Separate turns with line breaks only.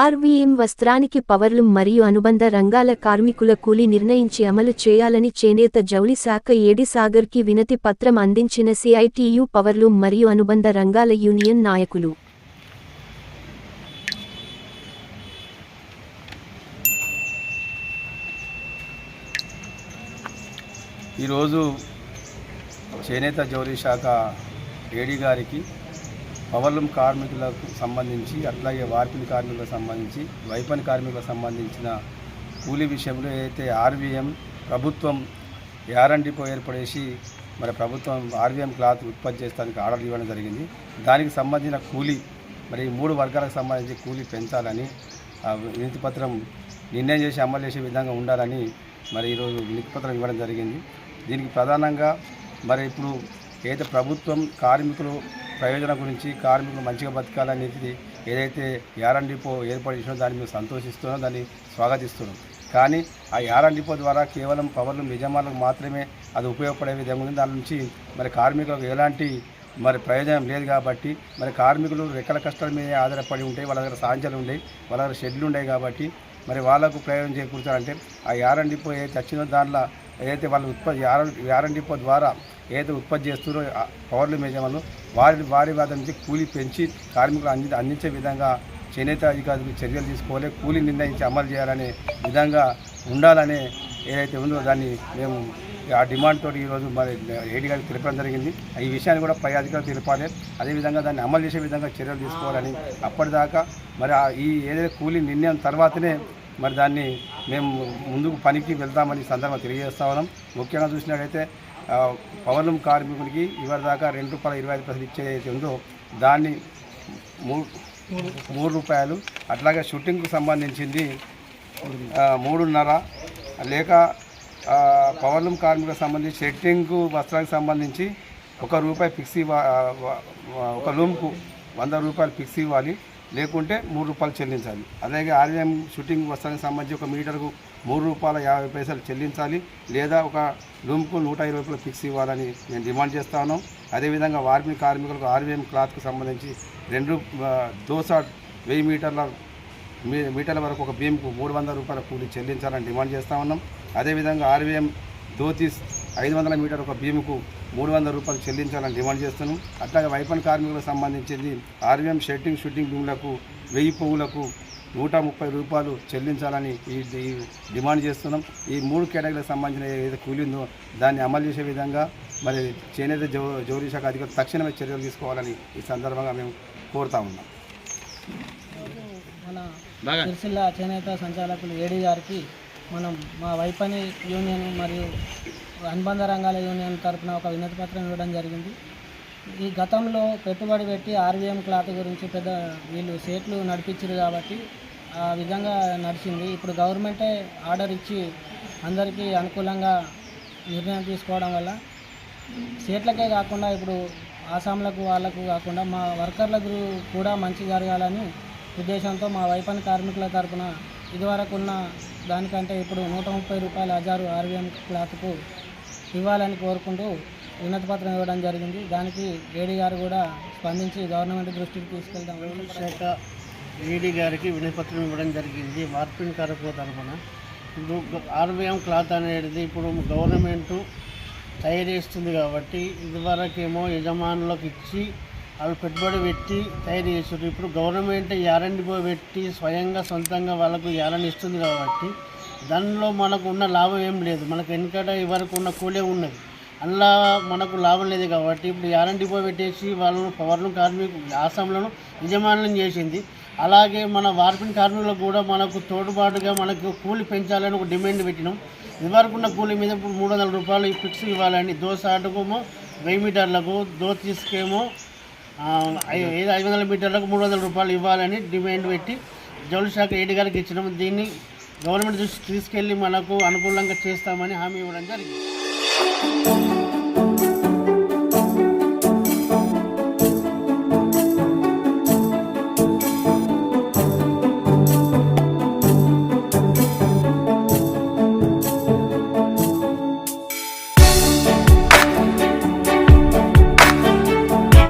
RVM వస్త్రానికి పవర్లు మరియు అనుబంధ రంగాల కార్మికుల కూలీ నిర్ణయించి అమలు చేయాలని చేనేత జౌళి శాఖ ఏడిసాగర్కి వినతి పత్రం అందించిన సిఐటియు పవర్లు మరియు అనుబంధ రంగాల యూనియన్ నాయకులు.
ఈరోజు చేనేత జౌళి శాఖ ఏడి గారికి పవర్లూమ్ కార్మికులకు సంబంధించి అట్లాగే వార్పిడి కార్మికులకు సంబంధించి వైపని కార్మికులకు సంబంధించిన కూలీ విషయంలో అయితే ఆర్వీఎం ప్రభుత్వం యారన్ ఏర్పడేసి మరి ప్రభుత్వం ఆర్వీఎం క్లాత్ ఉత్పత్తి చేస్తానికి ఆర్డర్ ఇవ్వడం జరిగింది. దానికి సంబంధించిన కూలీ మరి మూడు వర్గాలకు సంబంధించి కూలీ పెంచాలని వినతి పత్రం నిర్ణయం చేసి అమలు చేసే విధంగా ఉండాలని మరి ఈరోజు వినతి పత్రం ఇవ్వడం జరిగింది. దీనికి ప్రధానంగా మరి ఇప్పుడు ఏదైతే ప్రభుత్వం కార్మికులు ప్రయోజనం గురించి కార్మికులు మంచిగా బతకాలనేది ఏదైతే యారన్ డిపో ఏర్పాటు చేసినో దాన్ని మేము సంతోషిస్తున్నాం దాన్ని స్వాగతిస్తున్నాం. కానీ ఆ యారన్ డిపో ద్వారా కేవలం పవర్లు యజమానులకు మాత్రమే అది ఉపయోగపడే విధంగా ఉంది. దాని నుంచి మరి కార్మికులకు ఎలాంటి మరి ప్రయోజనం లేదు కాబట్టి మరి కార్మికులు రెక్కల కష్టాల మీద ఆధారపడి ఉంటాయి వాళ్ళ దగ్గర సాంచలు ఉంటాయి వాళ్ళ దగ్గర షెడ్లు ఉంటాయి కాబట్టి మరి వాళ్ళకు ప్రయోజనం చేకూర్చాలంటే ఆ యారన్ డిపో ఏదైతే వచ్చిందో దాంట్లో ఏదైతే వాళ్ళు ఉత్పత్తి యారన్ యారన్ డిపో ద్వారా ఏదైతే ఉత్పత్తి చేస్తున్నారో పవర్లు యజమానులు వారి వారి వద్ద నుంచి కూలీ పెంచి కార్మికులు అంది అందించే విధంగా చేనేత అధికారులు చర్యలు తీసుకోవాలి కూలీ నిర్ణయించి అమలు చేయాలనే విధంగా ఉండాలనే ఏదైతే ఉందో దాన్ని మేము ఆ డిమాండ్ తోటి ఈరోజు మరి ఏడి గారికి తెలపడం జరిగింది. ఈ విషయాన్ని కూడా పై అధికారులు తెలిపాలి. అదేవిధంగా దాన్ని అమలు చేసే విధంగా చర్యలు తీసుకోవాలని అప్పటిదాకా మరి ఆ ఈ ఏదైతే కూలీ నిర్ణయం తర్వాతనే మరి దాన్ని మేము ముందుకు పనికి వెళ్తామని సందర్భం సందర్భంగా తెలియజేస్తా ఉన్నాం. ముఖ్యంగా చూసినట్లయితే ఆ, కార్మికుడికి కార్మికులకి ఇవాళ దాకా రెండు రూపాయల ఇరవై ఐదు పైసలు ఇచ్చేది ఉందో దాన్ని మూడు మూడు రూపాయలు. అట్లాగే షూటింగ్కు సంబంధించింది మూడున్నర. లేక ఆ, పవర్లూమ్ కార్మికులకు సంబంధించి షెట్టింగ్కు వస్త్రానికి సంబంధించి ఒక రూపాయి ఫిక్స్ ఇవ్వ ఒక రూమ్కు వంద రూపాయలు ఫిక్స్ ఇవ్వాలి. లేకుంటే మూడు రూపాయలు చెల్లించాలి. అలాగే ఆర్వీఎం షూటింగ్ వస్త్రానికి సంబంధించి ఒక మీటర్కు మూడు రూపాయల యాభై పైసలు చెల్లించాలి. లేదా ఒక రూమ్కు నూట ఇరవై రూపాయలు ఫిక్స్ ఇవ్వాలని మేము డిమాండ్ చేస్తా ఉన్నాం అదేవిధంగా వార్మి కార్మికులకు ఆర్వీఎం క్లాత్కు సంబంధించి రెండు దోశ వెయ్యి మీటర్ల మీ మీటర్ల వరకు ఒక బీమ్కు మూడు వందల రూపాయల కూలి చెల్లించాలని డిమాండ్ చేస్తా ఉన్నాం. అదేవిధంగా ఆర్వీఎం ధోతీస్ ఐదు వందల మీటర్ ఒక భీముకు మూడు వందల రూపాయలు చెల్లించాలని డిమాండ్ చేస్తున్నాం. అట్లాగే వైపన్ కార్మికులకు సంబంధించింది ఆర్వీఎం షెట్టింగ్ షూటింగ్ భూములకు వెయ్యి పువ్వులకు నూట ముప్పై రూపాయలు చెల్లించాలని ఈ డిమాండ్ చేస్తున్నాం. ఈ మూడు కేటగిరీలకు సంబంధించిన ఏదైతే కూలీ ఉందో దాన్ని అమలు చేసే విధంగా మరి చేనేత జౌ జౌరీ శాఖ అధికారులు తక్షణమే చర్యలు తీసుకోవాలని ఈ సందర్భంగా మేము కోరుతా ఉన్నాం.
మన సిరిసిల్ల చేనేత సంచాలకులు ఏడీ గారికి మనం మా వైపని యూనియన్ మరియు అనుబంధ రంగాల యూనియన్ తరపున ఒక వినతి పత్రం ఇవ్వడం జరిగింది. ఈ గతంలో పెట్టుబడి పెట్టి ఆర్వీఎం క్లాత్ గురించి పెద్ద వీళ్ళు సేట్లు నడిపించారు కాబట్టి ఆ విధంగా నడిచింది. ఇప్పుడు గవర్నమెంటే ఆర్డర్ ఇచ్చి అందరికీ అనుకూలంగా నిర్ణయం తీసుకోవడం వల్ల సేట్లకే కాకుండా ఇప్పుడు ఆసాంలకు వాళ్ళకు కాకుండా మా వర్కర్లకు కూడా మంచి జరగాలని ఉద్దేశంతో మా వైపని కార్మికుల తరఫున ఇదివరకు ఉన్న దానికంటే ఇప్పుడు నూట ముప్పై రూపాయల హజారు ఆర్వీఎం క్లాత్కు ఇవ్వాలని కోరుకుంటూ వినతి పత్రం ఇవ్వడం జరిగింది. దానికి ఏడీ గారు కూడా స్పందించి గవర్నమెంట్ దృష్టికి తీసుకెళ్తాం
శాఖ ఏడీ గారికి వినతిపత్రం ఇవ్వడం జరిగింది. మార్పిడి కార్మికుల తరఫున ఇప్పుడు ఆర్బిఎం క్లాత్ అనేది ఇప్పుడు గవర్నమెంట్ తయారు చేస్తుంది కాబట్టి ఇదివరకేమో యజమానులకు ఇచ్చి వాళ్ళు పెట్టుబడి పెట్టి తయారు చేస్తారు ఇప్పుడు గవర్నమెంట్ యారండి పెట్టి స్వయంగా సొంతంగా వాళ్ళకు యారని ఇస్తుంది కాబట్టి దానిలో మనకు ఉన్న లాభం ఏం లేదు. మనకు వెనుకట ఇవరకు ఉన్న కూలే ఉన్నది. అందులో మనకు లాభం లేదు కాబట్టి ఇప్పుడు యారన్ డిపో పెట్టేసి వాళ్ళను పవర్ను కార్మికు ఆసాంలను యజమానులను చేసింది. అలాగే మన వార్పిన్ కార్మికులకు కూడా మనకు తోడుబాటుగా మనకు కూలి పెంచాలని ఒక డిమాండ్ పెట్టినాం. ఇదివరకు ఉన్న కూలి మీద ఇప్పుడు మూడు వందల రూపాయలు ఈ ఫిక్స్ ఇవ్వాలని దోశ ఆటకేమో వెయ్యి మీటర్లకు దోశ తీసుకేమో ఐదు ఐదు వందల మీటర్లకు మూడు వందల రూపాయలు ఇవ్వాలని డిమాండ్ పెట్టి జౌళి శాఖ ఏడి గారికి ఇచ్చినాము దీన్ని గవర్నమెంట్ దృష్టికి తీసుకెళ్ళి మనకు అనుకూలంగా చేస్తామని హామీ ఇవ్వడం జరిగింది.